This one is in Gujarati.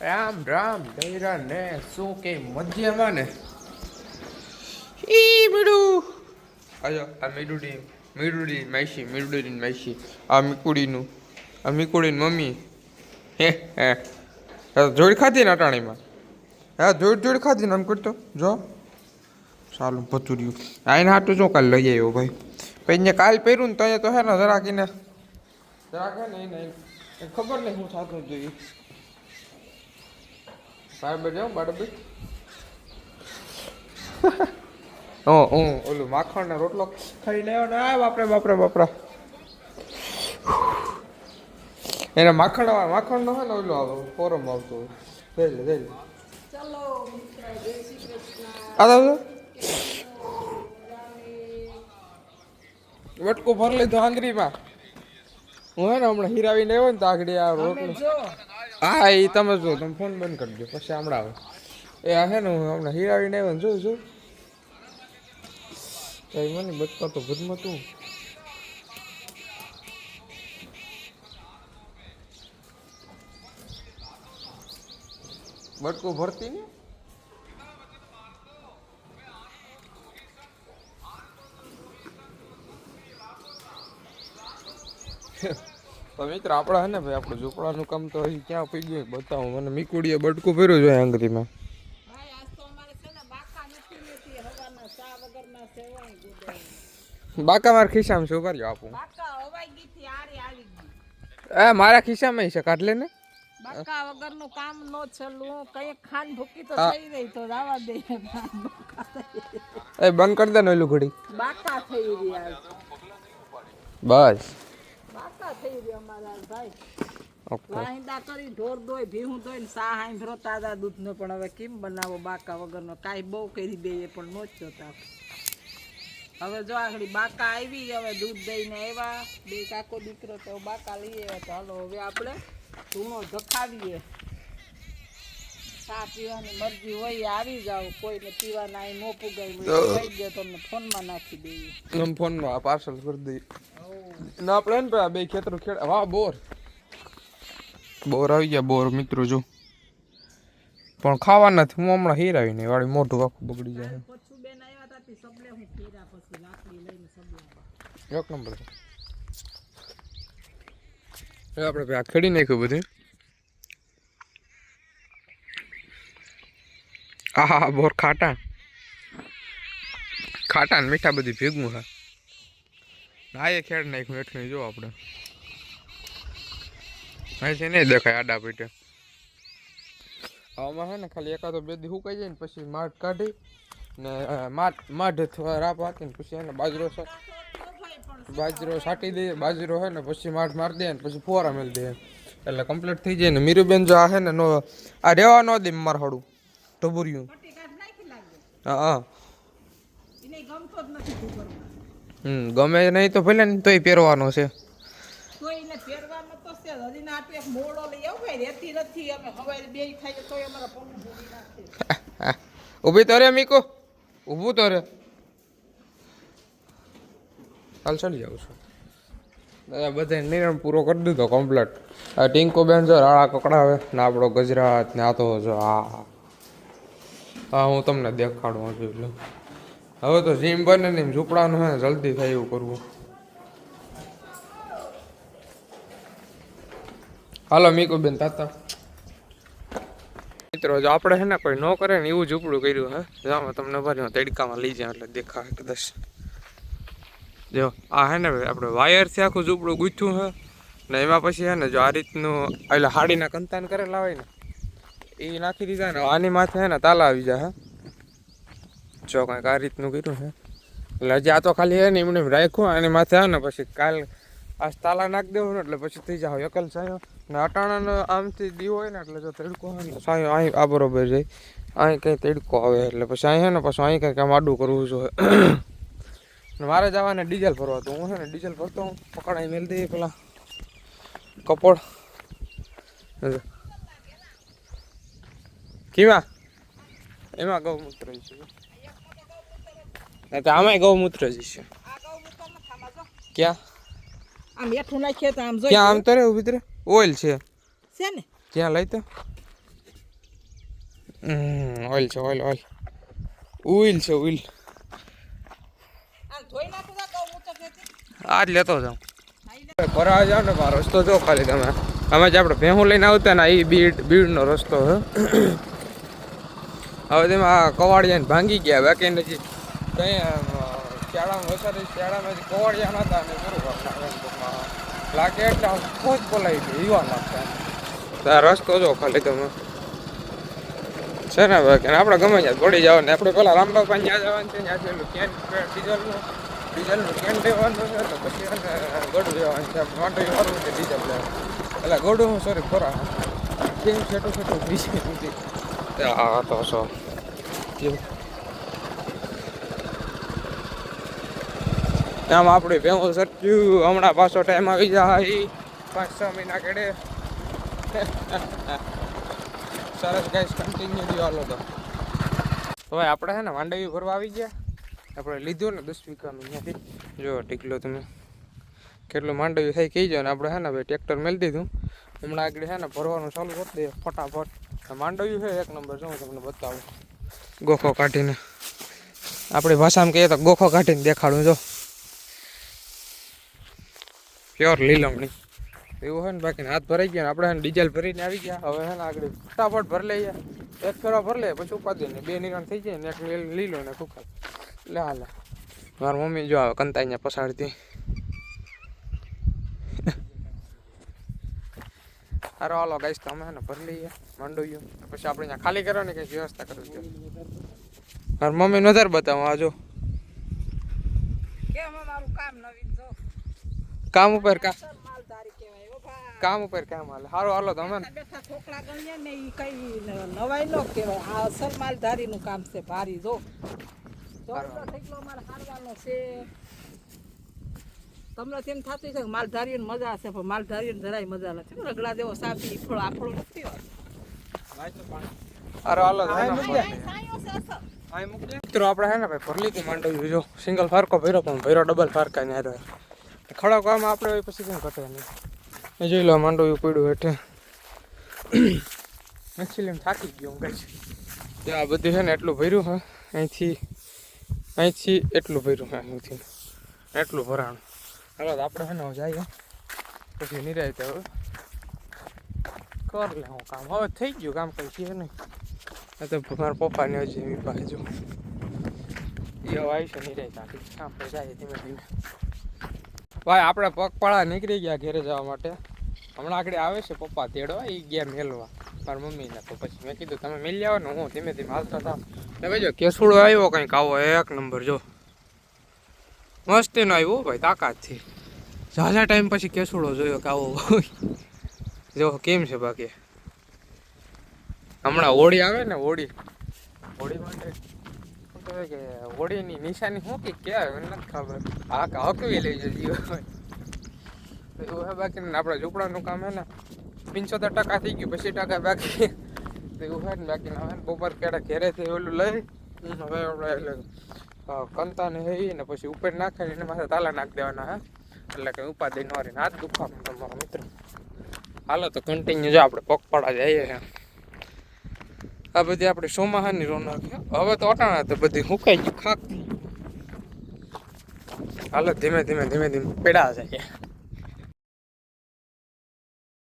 રામ રામ દૈરા ને શું કે મધ્યમાં ને? ઈ મીડું. આજો આ મીડુડી મીડુડી માઈશી મીડુડી માઈશી આ મીકુડીનું આ મીકુડીની મમ્મી. હે હે. જોડ ખાધી ને અટાણીમાં? હા જોડ જોડ ખાધી ને આમ કરતો? જો. સાલું પતુર્યું એને હાટું જો કાલ લઈ આવ્યો ભાઈ. પછી અહીંયા કાલ પહેર્યું ને તો અહીંયા તો હે ને જરાક એને જરાક હે ને એને ખબર નહીં હું થતું જોઈએ. બરાબર જાઉં બરાબર ઓ હું ઓલું માખણ ને રોટલો ખાઈને આવ્યો ને આ બાપરે બાપરે બાપરા. એને માખણ માખણ નો હોય ને ઓલું આવે ફોરમ આવતો હોય. જઈ લે જઈ લે આ તો વટકું ભરી લીધું આંગળીમાં. હું હે ને હમણાં હીરાવીને આવ્યો ને તો આગળ આ રોટલો. હા એ તમે જો, તમે ફોન બંધ કરી દો પછી હમણાં આવે. એ આ હે ને, હું હમણાં હિરાવીને આવ્યો ને જોઉં છું કઈ મને બચકા તો ભૂતમાં તું. બટકું ભરતી ને? તો મિત્ર આપણે હે ને ભાઈ આપણું ઝૂંપડાનું કામ તો અહીં ક્યાં પી ગયું બતાવું. મને મીકુડીએ બટકું ભર્યું આંગળીમાં. છે ને બાકા મારા ખિસ્સામાં શું કર્યો આપું. એ મારા ખિસ્સામાં છે કાઢ લે ને. બાકા વગરનું કામ નો છેલ્લું કઈ ખાન ભૂકી તો થઈ રહી તો રાવા દે. એ બંધ કરી દે ને ઓલું ઘડી. બાકા થઈ રહી બસ. બાકા થઈ અમારા ભાઈ. ઓકે. વાહિંદા કરી ઢોર દોય ભીહું દોય ને સા હાંભરો તાજા દૂધનો. પણ હવે કેમ બનાવો બાકા વગરનો? કાંઈ બહુ કરી દે એ પણ નો જ જોતા હવે જો આગળ બાકા આવી હવે દૂધ દઈને આવ્યા. બે કાકો દીકરો તો બાકા લઈ આવ્યા તો હાલો હવે આપણે ધૂણો ધખાવીએ. પીવાની મરજી હોય આવી જાવ કોઈને પીવાના અહીં નો પુગાય થઈ ગયો તમને ફોનમાં નાખી દઈએ આમ ફોનમાં આ પાર્સલ કરી દઈએ. ના આપણે ને બે ખેતરો ખેડ વાહ બોર. બોર આવી ગયા બોર મિત્રો જો. પણ ખાવા નથી. હું હમણાં હીરાવી નહીં વાળી મોઢું આખું બગડી જાય. એક નંબર. આપણે આ ખેડી નાખ્યું બધું. હા હા બોર ખાટા. ખાટા ને મીઠા બધી ભેગું હા એ ખેડ નાખ્યું હેઠું જો આપણે. હા છે નહીં દેખાય આડા પીટે આમાં છે ને ખાલી એકાદો બે દી સુકાઈ જાય ને પછી માઠ કાઢી ને માઠ માઠ માઢ રાપ રાપ હાકીને પછી એને બાજરો બાજરો સાટી દઈએ, બાજરો હોય ને પછી માઠ મારી દે ને પછી ફુવારા મેળ દે એટલે કમ્પ્લીટ થઈ જાય ને. મીરુબેન જો આ હે ને નો, આ રેવા ન દે માર હાડું. ટબુરિયું. હા હા. હમ ગમે નહીં તો ભલે ને તોય પહેરવાનો છે. ઊભી તો રે મીકો. ઊભું તો રે. હાલ ચાલી જાઉં છું. દાદા બધા નિર્ણય પૂરો કરી દીધો કમ્પ્લીટ આ ટિંકો બેન જો રાળા કકડાવે ને આપણો ગજરાત ને આ તો જો આ. હા હું તમને દેખાડું હજુ એટલે હવે તો જીમ બને ને ઝૂંપડાનું હે જલ્દી થાય એવું કરવું. હાલો, મીકુબેન, તાતા. મિત્રો, જો આપણે હે ને કોઈ ન કરે ને એવું ઝૂંપડું કર્યું હે જામાં તમને ભર્યું તડકામાં લઈ જાય એટલે દેખાય કદાચ જો, આ હે ને આપણે વાયરથી આખું ઝૂંપડું ગૂંથ્યું હે, ને એમાં પછી હે ને જો આ રીતનું, એટલે હાડીના કંતાન કરેલા હોય ને એ નાખી દીધા ને આની માથે હે ને તાલા આવી જાય હે. જો કંઈક આ રીતનું કર્યું છે એટલે હજી આ તો ખાલી હે ને એમને એમ રાખ્યું, આની માથે આવે ને પછી કાલ આ તાલા નાખી દેવું ને એટલે પછી થઈ જાવ એકલ સાયો ને અટાણાનો આમથી દીવો હોય ને એટલે જો તડકો હોય ને સાયો અહીં આ બરોબર જાય. અહીં કંઈ તડકો આવે એટલે પછી અહીં હે ને પછી અહીં કંઈક આમ આડું કરવું જોઈએ. મારે જવાને ડીઝલ ભરવા તો હું છે ને ડીઝલ ભરતો હું, પકડાઈ મેલ દઈએ પેલા કપડ કેવા? એમાં ગૌમૂત્ર છે. તો આમાંય ગૌમૂત્ર જ છે. જો ક્યાં? આમ એઠું નાખીએ તો આમ જોઈ ક્યાં આમ તો રે ઊભી રે ઓઇલ છે. છે ને? ક્યાં લઈ તો? ઓઇલ છે ઓઇલ ઓઇલ. ઓઇલ છે ઓઇલ જ લેતો જાઉં. ફરવા જાવ ને રસ્તો જો ખાલી તમે. અમે જે આપણે ભેહું લઈને આવતા ને એ બીડ બીડનો રસ્તો છે હવે તેમાં આ કવાડિયાને ભાંગી ગયા બાકી નથી કંઈ આમ, અ, શાળામાં જે કવાડિયા નતા અને. લાગે એટલે ખૂબ જ બોલાવી ગઈ યુવા લાગતા આ રસ્તો જો ખાલી તમે છે ને ભાઈ આપણે ગમે ત્યાં પડી જવાનું આપણે પેલા રામબાગ પણ જ્યાં જવાનું છે ત્યાં પેલું કેન ડીઝલનું ડીઝલનું કેન લેવાનું છે તો પછી ગોડું લેવાનું છે માટે વાળું છે ડીઝલ લેવાનું. એટલે ગોડું સોરી ખોરા કેમ છેટું છેટું બીજી આ તો સો આમ આપણે ભેગું સરચ્યું હમણાં પાછો ટાઈમ આવી જાય પાંચ છ મહિના કેડે સરસ ગાઈસ કન્ટિન્યુ હાલો તો હવે આપણે છે ને માંડવી ભરવા આવી ગયા. આપણે લીધું ને દસ વીઘાનું અહીંયાથી જો, ટીકલો તમે. કેટલું માંડવી થાય કહી જાઓ ને આપણે છે ને ભાઈ, ટ્રેક્ટર મેળી દીધું. હમણાં આગળ છે ને ભરવાનું ચાલુ કરી દઈએ, ફટાફટ. માંડવ્યું છે, એક નંબર જો હું તમને બતાવું. ગોખો કાઢીને. આપણી ભાષામાં કહીએ તો ગોખો કાઢીને દેખાડું, જો. પ્યોર લીલમણી. એવું હોય ને બાકી હાથ ભરાઈ ગયા ને આપણે ડીઝલ ભરીને આવી ગયા. હવે હે ને આગળ ફટાફટ ભરી લઈએ. એક ફેરો ભરી લઈએ પછી ઉપાદી ને બે નિરણ થઈ જાય ને, એક લીલો ને કુકર લે હાલે. મારી મમ્મી જો આવે કંતા અહીંયા પસાડતી હારો હાલો ગાઈસ તો અમે ને ભરી લઈએ માંડવ્યું પછી આપણે અહીંયા ખાલી કરવાની કંઈક વ્યવસ્થા કરવી જોઈએ મારી મમ્મી નજર બતાવો આજો કામ ઉપર કામ માલધારી કામ ઉપર કામ હાલે. હારો હાલો તમે છોકરા ગણીએ ને ઈ કઈ નવાઈ નો કહેવાય. આ અસલ માલધારીનું કામ છે ભારી જો. જો તો અમારે હારવાનો છે. તમને તેમ થતું છે માલ માલધારીઓને મજા છે પણ માલધારીઓને જરાય મજા નથી. રગડા દેવો સાપી ફળો આફળો નથી અરે હાલો. મિત્રો આપણે હે ને ભાઈ ભરલી કે માંડવ્યું જો સિંગલ ફારકો ભર્યો પણ ભર્યો ડબલ ફારકા ને હારો. ખડક આમ આપણે હોય પછી કેમ ઘટે નહીં. જોઈ લો માંડવ્યું પડ્યું હેઠે. મચ્છી થાકી ગયો હું કઈ જો આ બધું છે ને એટલું ભર્યું હા. અહીંથી અહીંથી એટલું ભર્યું હે અહીંથી. એટલું ભરાણું. હાલો આપણે હે ને જઈએ. પછી નિરાય તો કર લે હું કામ. હવે થઈ ગયું કામ, કઈ છે નહીં. તો મારા પપ્પાને હજી એવી પાસે જો. એ હવે આવી છે નિરાય તાકી કામ પર જાય ધીમે ધીમે. ભાઈ, આપણે પગપાળા નીકળી ગયા ઘેરે જવા માટે. હમણાં આગળ આવે છે પપ્પા તેડવા એ ગયા મેલવા. મારા મમ્મીને તો પછી મેં કીધું, તમે મેલી આવો ને હું ધીમે ધીમે હાલતા હતા ભાઈ જો કેસુડો આવ્યો કંઈક? આવો એક નંબર જો. મસ્તીનો આવ્યો હો ભાઈ તાકાતથી ઝાઝા ટાઈમ પછી કેસુડો જોયો કે આવો જો કેમ છે બાકી? હમણાં હોળી આવે ને હોળી. હોળી માટે શું કહેવાય કે હોળીની નિશાની શું કે મને નથી ખબર. આ હકવી લઈ જતી એવું હે બાકી આપણે ઝૂંપડાનું કામ હે ને પંચોતેર ટકા થઈ ગયું પછી ટકા બાકી. તો એવું હોય ને બાકી હવે બપોર કેડા ઘેરેથી ઓલું લઈ હવે આપણે કંતાને ને પછી ઉપર નાખે એના માથે તાલા નાખી દેવાના, હે? એટલે કે ઉપાધિ ન રહે હાથ દુખાવાનું તમારા મિત્ર. હાલો તો કન્ટિન્યુ જો આપણે પગપાળા જઈએ છે આ બધી આપણે સોમાહાની રોનક હવે તો અટાણા તો બધી હુકાઈ ગયું, ખાક. હાલો ધીમે ધીમે ધીમે ધીમે પેડા જાય